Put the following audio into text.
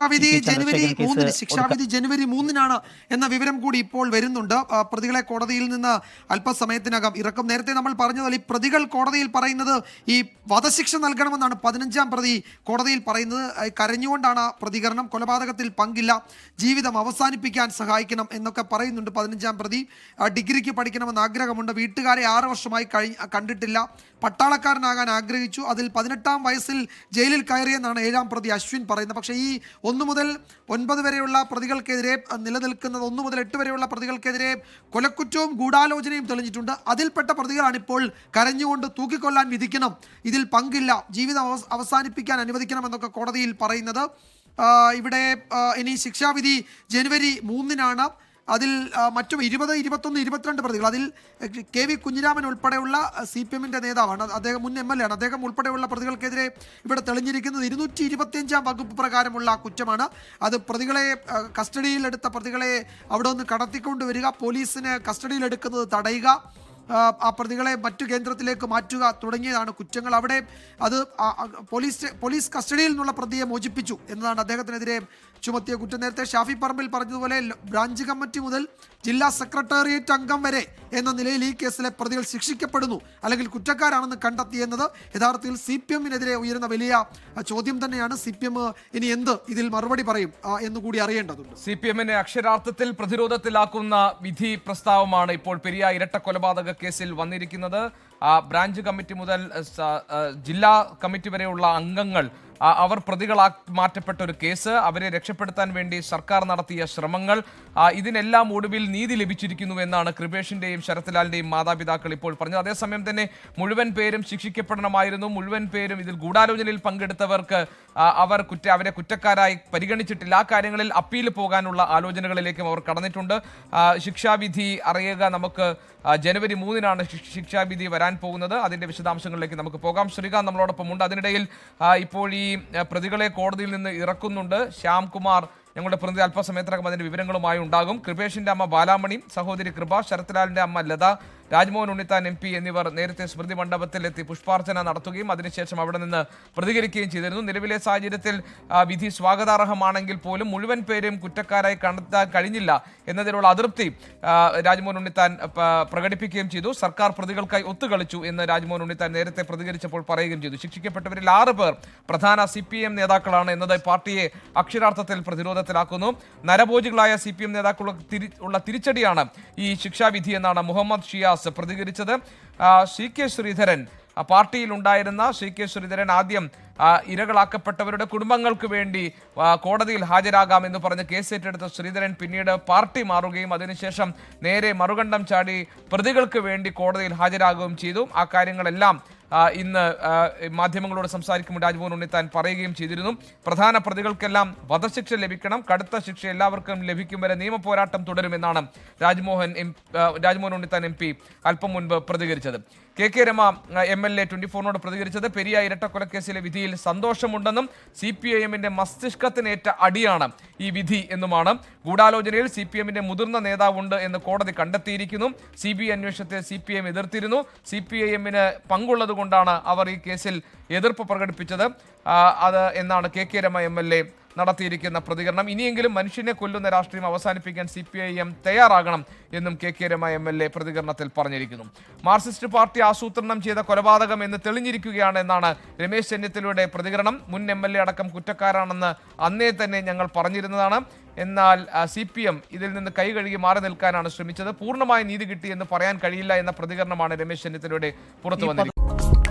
ശിക്ഷാവിധി. ജനുവരി മൂന്നിന് ശിക്ഷാവിധി ജനുവരി മൂന്നിനാണ് എന്ന വിവരം കൂടി ഇപ്പോൾ വരുന്നുണ്ട്. പ്രതികളെ കോടതിയിൽ നിന്ന് അല്പസമയത്തിനകം ഇറക്കും. നേരത്തെ നമ്മൾ പറഞ്ഞത് ഈ പ്രതികൾ കോടതിയിൽ പറയുന്നത് ഈ വധശിക്ഷ നൽകണമെന്നാണ് പതിനഞ്ചാം പ്രതി കോടതിയിൽ പറയുന്നത്. കരഞ്ഞുകൊണ്ടാണ് ആ പ്രതികരണം. കൊലപാതകത്തിൽ പങ്കില്ല. ജീവിതം അവസാനിപ്പിക്കാൻ സഹായിക്കണം എന്നൊക്കെ പറയുന്നുണ്ട് പതിനഞ്ചാം പ്രതി. ഡിഗ്രിക്ക് പഠിക്കണമെന്ന് ആഗ്രഹമുണ്ട്. വീട്ടുകാരെ ആറ് വർഷമായി കണ്ടിട്ടില്ല. പട്ടാളക്കാരനാകാൻ ആഗ്രഹിച്ചു. അതിൽ പതിനെട്ടാം വയസ്സിൽ ജയിലിൽ കയറിയെന്നാണ് ഏഴാം പ്രതി അശ്വിൻ പറയുന്നത്. പക്ഷേ ഈ ഒന്ന് മുതൽ ഒൻപത് വരെയുള്ള പ്രതികൾക്കെതിരെ നിലനിൽക്കുന്നത് ഒന്നു മുതൽ എട്ട് വരെയുള്ള പ്രതികൾക്കെതിരെ കൊലക്കുറ്റവും ഗൂഢാലോചനയും തെളിഞ്ഞിട്ടുണ്ട്. അതിൽപ്പെട്ട പ്രതികളാണ് ഇപ്പോൾ കരഞ്ഞുകൊണ്ട് തൂക്കിക്കൊല്ലാൻ വിധിക്കണം. ഇതിൽ പങ്കില്ല. ജീവിതം അവസ്- അവസാനിപ്പിക്കാൻ അനുവദിക്കണം എന്നൊക്കെ കോടതിയിൽ പറയുന്നത്. ഇവിടെ ഇനി ശിക്ഷാവിധി ജനുവരി മൂന്നിനാണ്. അതിൽ മറ്റു ഇരുപത് ഇരുപത്തൊന്ന് ഇരുപത്തിരണ്ട് പ്രതികൾ അതിൽ കെ വി കുഞ്ഞിരാമൻ ഉൾപ്പെടെയുള്ള സി പി എമ്മിന്റെ നേതാവാണ്. അദ്ദേഹം മുൻ എം എൽ എ ആണ്. അദ്ദേഹം ഉൾപ്പെടെയുള്ള പ്രതികൾക്കെതിരെ ഇവിടെ തെളിഞ്ഞിരിക്കുന്നത് ഇരുന്നൂറ്റി ഇരുപത്തിയഞ്ചാം വകുപ്പ് പ്രകാരമുള്ള കുറ്റമാണ്. അത് പ്രതികളെ കസ്റ്റഡിയിലെടുത്ത പ്രതികളെ അവിടെ നിന്ന് കടത്തിക്കൊണ്ടുവരിക പോലീസിന് കസ്റ്റഡിയിലെടുക്കുന്നത് തടയുക ആ, പ്രതികളെ മറ്റു കേന്ദ്രത്തിലേക്ക് മാറ്റുക തുടങ്ങിയതാണ് കുറ്റങ്ങൾ. അവിടെ അത് പോലീസ് പോലീസ് കസ്റ്റഡിയിൽ നിന്നുള്ള പ്രതിയെ മോചിപ്പിച്ചു എന്നതാണ് അദ്ദേഹത്തിനെതിരെ ചുമത്തിയ കുറ്റം. നേരത്തെ ഷാഫി പറമ്പിൽ പറഞ്ഞതുപോലെ ബ്രാഞ്ച് കമ്മിറ്റി മുതൽ ജില്ലാ സെക്രട്ടേറിയറ്റ് അംഗം വരെ എന്ന നിലയിൽ ഈ കേസിലെ പ്രതികൾ ശിക്ഷിക്കപ്പെടുന്നു. അല്ലെങ്കിൽ കുറ്റക്കാരാണെന്ന് കണ്ടെത്തിയെന്നത് യഥാർത്ഥത്തിൽ സി പി എമ്മിനെതിരെ ഉയരുന്ന വലിയ ചോദ്യം തന്നെയാണ്. സി പി എം ഇനി എന്ത് ഇതിൽ മറുപടി പറയും എന്ന് എന്നുകൂടി അറിയേണ്ടതുണ്ട്. സി പി എമ്മിനെ അക്ഷരാർത്ഥത്തിൽ പ്രതിരോധത്തിലാക്കുന്ന വിധി പ്രസ്താവമാണ് ഇപ്പോൾ പെരിയ ഇരട്ട കൊലപാതക കേസിൽ വന്നിരിക്കുന്നത്. ബ്രാഞ്ച് കമ്മിറ്റി മുതൽ ജില്ലാ കമ്മിറ്റി വരെയുള്ള അംഗങ്ങൾ അവർ പ്രതികളാ മാറ്റപ്പെട്ട ഒരു കേസ്. അവരെ രക്ഷപ്പെടുത്താൻ വേണ്ടി സർക്കാർ നടത്തിയ ശ്രമങ്ങൾ ഇതിനെല്ലാം ഒടുവിൽ നീതി ലഭിച്ചിരിക്കുന്നു എന്നാണ് കൃപേഷിന്റെയും ശരത്ലാലിന്റെയും മാതാപിതാക്കൾ ഇപ്പോൾ പറഞ്ഞത്. അതേസമയം തന്നെ മുഴുവൻ പേരും ശിക്ഷിക്കപ്പെടണമായിരുന്നു. മുഴുവൻ പേരും ഇതിൽ ഗൂഢാലോചനയിൽ പങ്കെടുത്തവർക്ക് അവർ കുറ്റ അവരെ കുറ്റക്കാരായി പരിഗണിച്ചിട്ടില്ല. ആ കാര്യങ്ങളിൽ അപ്പീൽ പോകാനുള്ള ആലോചനകളിലേക്കും അവർ കടന്നിട്ടുണ്ട്. ശിക്ഷാവിധി അറിയുക നമുക്ക് ജനുവരി മൂന്നിനാണ് ശിക്ഷാവിധി വരാൻ പോകുന്നത്. അതിന്റെ വിശദാംശങ്ങളിലേക്ക് നമുക്ക് പോകാം. ശ്രീകാന്ത് നമ്മളോടൊപ്പം ഉണ്ട്. അതിനിടയിൽ ഇപ്പോൾ ഈ ആ, പ്രതികളെ കോടതിയിൽ നിന്ന് ഇറക്കുന്നുണ്ട്. ശ്യാംകുമാർ ഞങ്ങളുടെ പ്രതിനിധി അല്പസമയത്തിനകം അതിന്റെ വിവരങ്ങളുമായി ഉണ്ടാകും. കൃപേഷിന്റെ അമ്മ ബാലാമണി സഹോദരി കൃപ ശരത്ലാലിന്റെ അമ്മ ലത രാജ്മോഹൻ ഉണ്ണിത്താൻ എം പി എന്നിവർ നേരത്തെ സ്മൃതി മണ്ഡപത്തിലെത്തി പുഷ്പാർച്ചന നടത്തുകയും അതിനുശേഷം അവിടെ നിന്ന് പ്രതികരിക്കുകയും ചെയ്തിരുന്നു. നിലവിലെ സാഹചര്യത്തിൽ വിധി സ്വാഗതാർഹമാണെങ്കിൽ പോലും മുഴുവൻ പേരും കുറ്റക്കാരായി കണ്ടെത്താൻ കഴിഞ്ഞില്ല എന്നതിലുള്ള അതൃപ്തി രാജ്മോഹൻ ഉണ്ണിത്താൻ പ്രകടിപ്പിക്കുകയും ചെയ്തു. സർക്കാർ പ്രതികൾക്കായി ഒത്തുകളിച്ചു എന്ന് രാജ്മോഹൻ ഉണ്ണിത്താൻ നേരത്തെ പ്രതികരിച്ചപ്പോൾ പറയുകയും ചെയ്തു. ശിക്ഷിക്കപ്പെട്ടവരിൽ ആറ് പേർ പ്രധാന സി പി എം നേതാക്കളാണ് എന്നത് പാർട്ടിയെ അക്ഷരാർത്ഥത്തിൽ പ്രതിരോധത്തിലാക്കുന്നു. നരഭോജികളായ സി പി എം നേതാക്കളുടെ ഉള്ള തിരിച്ചടിയാണ് ഈ ശിക്ഷാവിധി എന്നാണ് മുഹമ്മദ് ഷിയാസ് പ്രതികരിച്ചത്. സി കെ ശ്രീധരൻ ഉണ്ടായിരുന്ന സി കെ ശ്രീധരൻ ആദ്യം ഇരകളാക്കപ്പെട്ടവരുടെ കുടുംബങ്ങൾക്ക് വേണ്ടി കോടതിയിൽ ഹാജരാകാം എന്ന് പറഞ്ഞ് കേസ് ഏറ്റെടുത്ത ശ്രീധരൻ പിന്നീട് പാർട്ടി മാറുകയും അതിനുശേഷം നേരെ മറുകണ്ഠം ചാടി പ്രതികൾക്ക് വേണ്ടി കോടതിയിൽ ഹാജരാകുകയും ചെയ്തു. ആ കാര്യങ്ങളെല്ലാം ഇന്ന് മാധ്യമങ്ങളോട് സംസാരിക്കുമ്പോൾ രാജ്മോഹൻ ഉണ്ണിത്താൻ പറയുകയും ചെയ്തിരുന്നു. പ്രധാന പ്രതികൾക്കെല്ലാം വധശിക്ഷ ലഭിക്കണം. കടുത്ത ശിക്ഷ എല്ലാവർക്കും ലഭിക്കും വരെ നിയമ പോരാട്ടം തുടരുമെന്നാണ് Rajmohan M Rajmohan Unnithan M P അല്പം മുൻപ് പ്രതികരിച്ചത്. K K Rema M L A twenty ഫോറിനോട് പ്രതികരിച്ചത്. പെരിയ ഇരട്ടക്കൊലക്കേസിലെ വിധിയിൽ സന്തോഷമുണ്ടെന്നും സി പി ഐ എമ്മിന്റെ മസ്തിഷ്കത്തിനേറ്റ അടിയാണ്. ഈ വിധി എന്നുമാണ്. ഗൂഢാലോചനയിൽ സി പി എമ്മിന്റെ മുതിർന്ന നേതാവുണ്ട് എന്ന് കോടതി കണ്ടെത്തിയിരിക്കുന്നു. സി ബി അന്വേഷണത്തെ സി പി എം എതിർത്തിരുന്നു. സി പി ഐ എമ്മിന് പങ്കുള്ളത് കൊണ്ടാണ് അവർ ഈ കേസിൽ എതിർപ്പ് പ്രകടിപ്പിച്ചത്. അത് എന്നാണ് K K Rema M L A നടത്തിയിരിക്കുന്ന പ്രതികരണം. ഇനിയെങ്കിലും മനുഷ്യനെ കൊല്ലുന്ന രാഷ്ട്രീയം അവസാനിപ്പിക്കാൻ സി പി ഐ എം തയ്യാറാകണം എന്നും K K Rema M L A പ്രതികരണത്തിൽ പറഞ്ഞിരിക്കുന്നു. മാർക്സിസ്റ്റ് പാർട്ടി ആസൂത്രണം ചെയ്ത കൊലപാതകം എന്ന് തെളിഞ്ഞിരിക്കുകയാണ് എന്നാണ് രമേശ് ചെന്നിത്തലയുടെ പ്രതികരണം. മുൻ എം എൽ എ അടക്കം കുറ്റക്കാരാണെന്ന് അന്നേ തന്നെ ഞങ്ങൾ പറഞ്ഞിരുന്നതാണ്. എന്നാൽ സി പി എം ഇതിൽ നിന്ന് കൈ കഴുകി മാറി നിൽക്കാനാണ് ശ്രമിച്ചത്. പൂർണമായ നീതി കിട്ടി എന്ന് പറയാൻ കഴിയില്ല എന്ന പ്രതികരണമാണ് രമേശ് ചെന്നിത്തലയുടെ പുറത്തു വന്നിരിക്കുന്നത്.